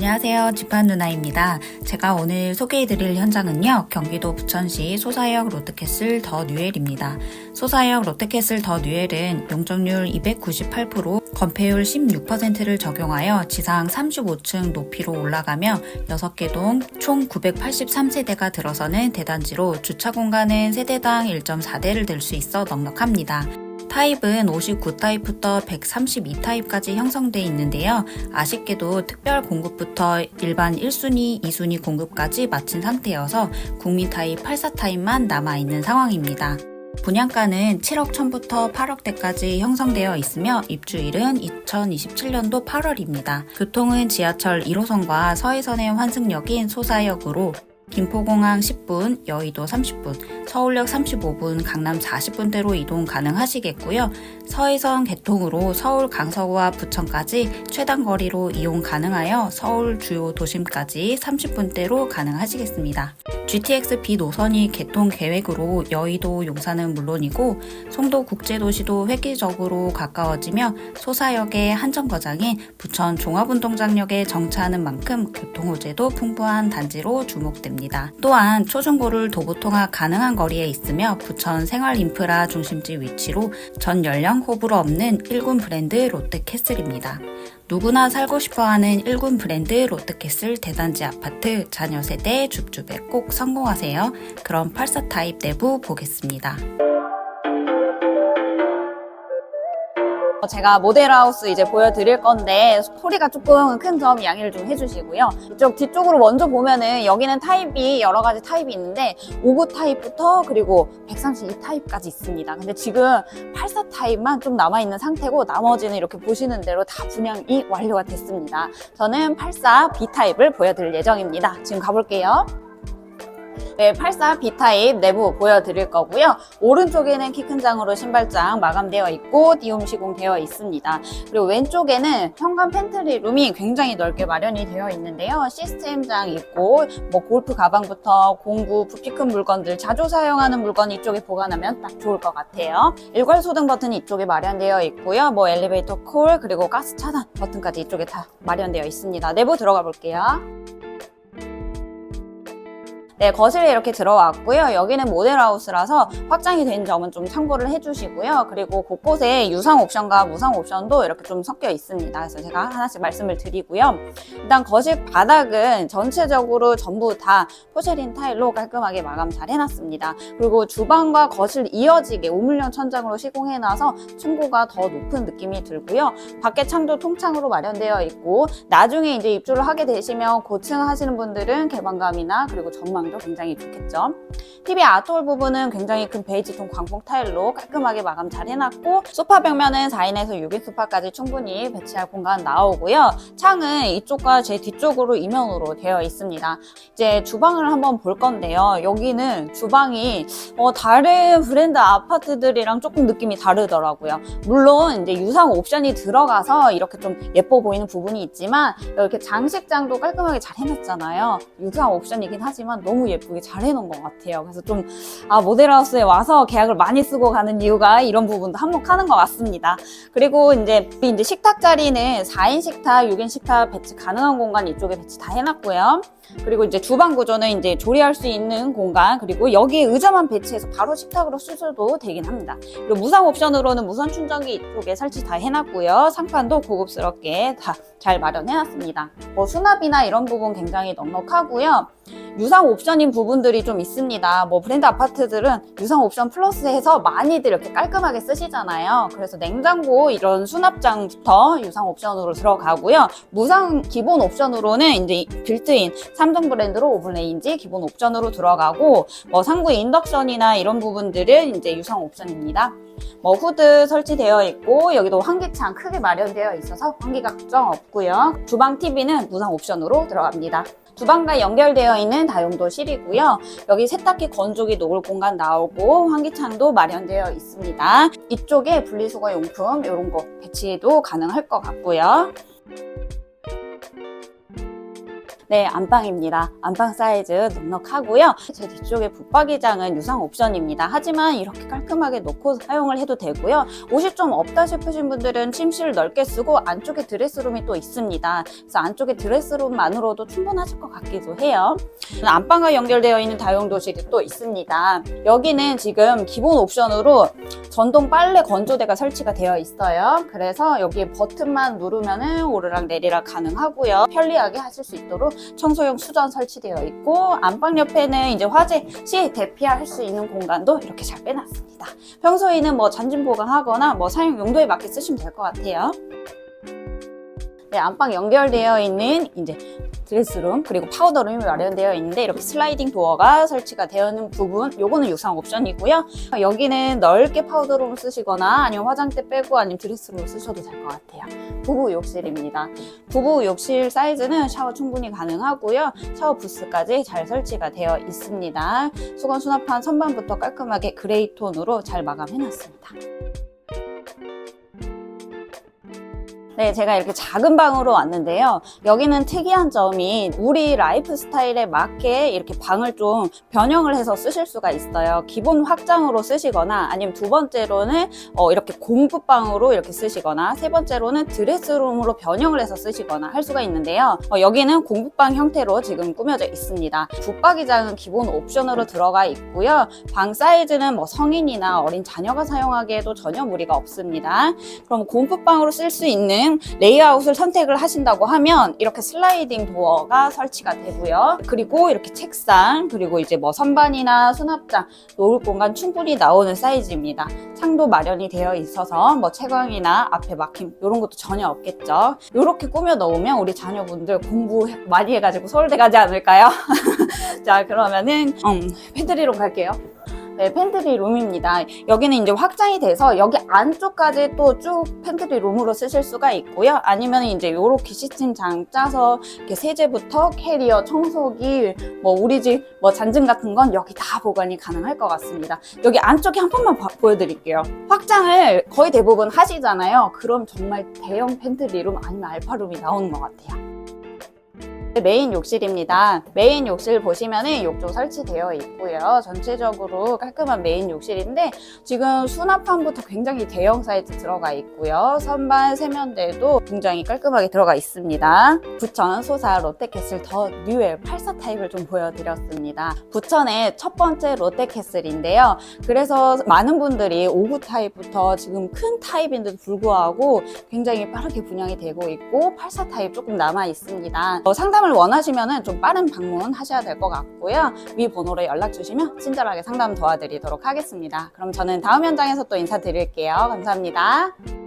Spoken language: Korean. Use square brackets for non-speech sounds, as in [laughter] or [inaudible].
안녕하세요. 집한 누나입니다. 제가 오늘 소개해드릴 현장은요, 경기도 부천시 소사역 롯데캐슬 더 뉴엘입니다. 소사역 롯데캐슬 더 뉴엘은 용적률 298%, 건폐율 16%를 적용하여 지상 35층 높이로 올라가며 6개 동 총 983세대가 들어서는 대단지로 주차 공간은 세대당 1.4대를 댈 수 있어 넉넉합니다. 타입은 59타입부터 132타입까지 형성돼 있는데요. 아쉽게도 특별 공급부터 일반 1순위, 2순위 공급까지 마친 상태여서 국민 타입 84타입만 남아있는 상황입니다. 분양가는 7억 1000부터 8억대까지 형성되어 있으며 입주일은 2027년도 8월입니다. 교통은 지하철 1호선과 서해선의 환승역인 소사역으로 김포공항 10분, 여의도 30분, 서울역 35분, 강남 40분대로 이동 가능하시겠고요. 서해선 개통으로 서울 강서구와 부천까지 최단 거리로 이용 가능하여 서울 주요 도심까지 30분대로 가능하시겠습니다. GTX B 노선이 개통 계획으로 여의도 용산은 물론이고 송도 국제도시도 획기적으로 가까워지며 소사역의 한정거장인 부천 종합운동장역에 정차하는 만큼 교통호재도 풍부한 단지로 주목됩니다. 또한 초중고를 도보통합 가능한 거리에 있으며 부천 생활인프라 중심지 위치로 전 연령 호불호 없는 1군 브랜드 롯데캐슬입니다. 누구나 살고 싶어하는 1군 브랜드 롯데캐슬 대단지 아파트 자녀 세대 줍줍에 꼭 성공하세요. 그럼 84 타입 내부 보겠습니다. 제가 모델하우스 이제 보여드릴 건데 소리가 조금 큰 점 양해를 좀 해주시고요. 이쪽 뒤쪽으로 먼저 보면은 여기는 타입이 여러 가지 타입이 있는데 59 타입부터 그리고 132 타입까지 있습니다. 근데 지금 84 타입만 좀 남아있는 상태고 나머지는 이렇게 보시는 대로 다 분양이 완료가 됐습니다. 저는 84 B 타입을 보여드릴 예정입니다. 지금 가볼게요. 네, 84 B타입 내부 보여드릴 거고요. 오른쪽에는 키 큰 장으로 신발장 마감되어 있고 디움 시공되어 있습니다. 그리고 왼쪽에는 현관 팬트리 룸이 굉장히 넓게 마련이 되어 있는데요. 시스템장 있고 뭐 골프 가방부터 공구, 부피 큰 물건들 자주 사용하는 물건 이쪽에 보관하면 딱 좋을 것 같아요. 일괄 소등 버튼이 이쪽에 마련되어 있고요. 뭐 엘리베이터 콜 그리고 가스 차단 버튼까지 이쪽에 다 마련되어 있습니다. 내부 들어가 볼게요. 네, 거실에 이렇게 들어왔고요. 여기는 모델하우스라서 확장이 된 점은 좀 참고를 해주시고요. 그리고 곳곳에 유상 옵션과 무상 옵션도 이렇게 좀 섞여 있습니다. 그래서 제가 하나씩 말씀을 드리고요. 일단 거실 바닥은 전체적으로 전부 다 포쉐린 타일로 깔끔하게 마감 잘 해놨습니다. 그리고 주방과 거실 이어지게 우물형 천장으로 시공해놔서 층고가 더 높은 느낌이 들고요. 밖에 창도 통창으로 마련되어 있고 나중에 이제 입주를 하게 되시면 고층 하시는 분들은 개방감이나 그리고 전망 도 굉장히 좋겠죠. TV 아트홀 부분은 굉장히 큰 베이지톤 광폭 타일로 깔끔하게 마감 잘 해놨고 소파 벽면은 4인에서 6인 소파까지 충분히 배치할 공간 나오고요. 창은 이쪽과 제 뒤쪽으로 이면으로 되어 있습니다. 이제 주방을 한번 볼 건데요. 여기는 주방이 어, 다른 브랜드 아파트들이랑 조금 느낌이 다르더라고요. 물론 이제 유상 옵션이 들어가서 이렇게 좀 예뻐 보이는 부분이 있지만 이렇게 장식장도 깔끔하게 잘 해놨잖아요. 유상 옵션이긴 하지만 너무 예쁘게 잘 해놓은 것 같아요. 그래서 좀, 아, 모델하우스에 와서 계약을 많이 쓰고 가는 이유가 이런 부분도 한몫하는 것 같습니다. 그리고 이제, 이제 식탁 자리는 4인 식탁, 6인 식탁 배치 가능한 공간 이쪽에 배치 다 해놨고요. 그리고 이제 주방 구조는 이제 조리할 수 있는 공간, 그리고 여기에 의자만 배치해서 바로 식탁으로 쓰셔도 되긴 합니다. 그리고 무상 옵션으로는 무선 충전기 이쪽에 설치 다 해놨고요. 상판도 고급스럽게 다 잘 마련해놨습니다. 뭐 수납이나 이런 부분 굉장히 넉넉하고요. 유상 옵션인 부분들이 좀 있습니다. 뭐 브랜드 아파트들은 유상 옵션 플러스 해서 많이들 이렇게 깔끔하게 쓰시잖아요. 그래서 냉장고 이런 수납장부터 유상 옵션으로 들어가고요. 무상 기본 옵션으로는 이제 빌트인 삼성 브랜드로 오븐 레인지 기본 옵션으로 들어가고 뭐 상부 인덕션이나 이런 부분들은 이제 유상 옵션입니다. 뭐 후드 설치되어 있고 여기도 환기창 크게 마련되어 있어서 환기가 걱정 없고요. 주방 TV는 무상 옵션으로 들어갑니다. 주방과 연결되어 있는 다용도실이고요. 여기 세탁기 건조기 놓을 공간 나오고 환기창도 마련되어 있습니다. 이쪽에 분리수거 용품 이런 거 배치도 가능할 것 같고요. 네, 안방입니다. 안방 사이즈 넉넉하고요. 제 뒤쪽에 붙박이장은 유상 옵션입니다. 하지만 이렇게 깔끔하게 놓고 사용을 해도 되고요. 옷이 좀 없다 싶으신 분들은 침실을 넓게 쓰고 안쪽에 드레스룸이 또 있습니다. 그래서 안쪽에 드레스룸만으로도 충분하실 것 같기도 해요. 안방과 연결되어 있는 다용도실이 또 있습니다. 여기는 지금 기본 옵션으로 전동 빨래 건조대가 설치가 되어 있어요. 그래서 여기 버튼만 누르면은 오르락 내리락 가능하고요. 편리하게 하실 수 있도록 청소용 수전 설치되어 있고 안방 옆에는 이제 화재 시 대피할 수 있는 공간도 이렇게 잘 빼놨습니다. 평소에는 뭐 잔짐 보강하거나 뭐 사용 용도에 맞게 쓰시면 될 것 같아요. 네, 안방 연결되어 있는 이제 드레스룸 그리고 파우더룸이 마련되어 있는데 이렇게 슬라이딩 도어가 설치가 되어 있는 부분 요거는 유상 옵션이고요. 여기는 넓게 파우더룸을 쓰시거나 아니면 화장대 빼고 아니면 드레스룸을 쓰셔도 될 것 같아요. 부부 욕실입니다. 부부 욕실 사이즈는 샤워 충분히 가능하고요. 샤워 부스까지 잘 설치가 되어 있습니다. 수건 수납판 선반부터 깔끔하게 그레이 톤으로 잘 마감해 놨습니다 네, 제가 이렇게 작은 방으로 왔는데요. 여기는 특이한 점이 우리 라이프 스타일에 맞게 이렇게 방을 좀 변형을 해서 쓰실 수가 있어요. 기본 확장으로 쓰시거나 아니면 두 번째로는 어, 이렇게 공부방으로 이렇게 쓰시거나 세 번째로는 드레스룸으로 변형을 해서 쓰시거나 할 수가 있는데요. 어, 여기는 공부방 형태로 지금 꾸며져 있습니다. 붙박이장은 기본 옵션으로 들어가 있고요. 방 사이즈는 뭐 성인이나 어린 자녀가 사용하기에도 전혀 무리가 없습니다. 그럼 공부방으로 쓸 수 있는 레이아웃을 선택을 하신다고 하면 이렇게 슬라이딩 도어가 설치가 되고요. 그리고 이렇게 책상, 그리고 이제 뭐 선반이나 수납장, 놓을 공간 충분히 나오는 사이즈입니다. 창도 마련이 되어 있어서 뭐 채광이나 앞에 막힘 이런 것도 전혀 없겠죠. 이렇게 꾸며 넣으면 우리 자녀분들 공부 많이 해가지고 서울대 가지 않을까요? [laughs] 자 그러면은 음, 팬트리로 갈게요. 네, 팬트리 룸입니다. 여기는 이제 확장이 돼서 여기 안쪽까지 또 쭉 팬트리 룸으로 쓰실 수가 있고요. 아니면 이제 이렇게 시침장 짜서 이렇게 세제부터 캐리어, 청소기, 뭐 우리 집 뭐 잔증 같은 건 여기 다 보관이 가능할 것 같습니다. 여기 안쪽에 한 번만 봐- 보여드릴게요. 확장을 거의 대부분 하시잖아요. 그럼 정말 대형 팬트리 룸 아니면 알파룸이 나오는 것 같아요. 메인 욕실입니다. 메인 욕실 보시면은 욕조 설치되어 있고요. 전체적으로 깔끔한 메인 욕실인데 지금 수납함부터 굉장히 대형 사이즈 들어가 있고요. 선반 세면대도 굉장히 깔끔하게 들어가 있습니다. 부천 소사 롯데캐슬 더 뉴엘 84 타입을 좀 보여드렸습니다. 부천의 첫 번째 롯데캐슬인데요. 그래서 많은 분들이 59 타입부터 지금 큰 타입인데도 불구하고 굉장히 빠르게 분양이 되고 있고 84 타입 조금 남아 있습니다. 어, 상담을 원하시면 좀 빠른 방문 하셔야 될 것 같고요. 위 번호로 연락 주시면 친절하게 상담 도와드리도록 하겠습니다. 그럼 저는 다음 현장에서 또 인사드릴게요. 감사합니다.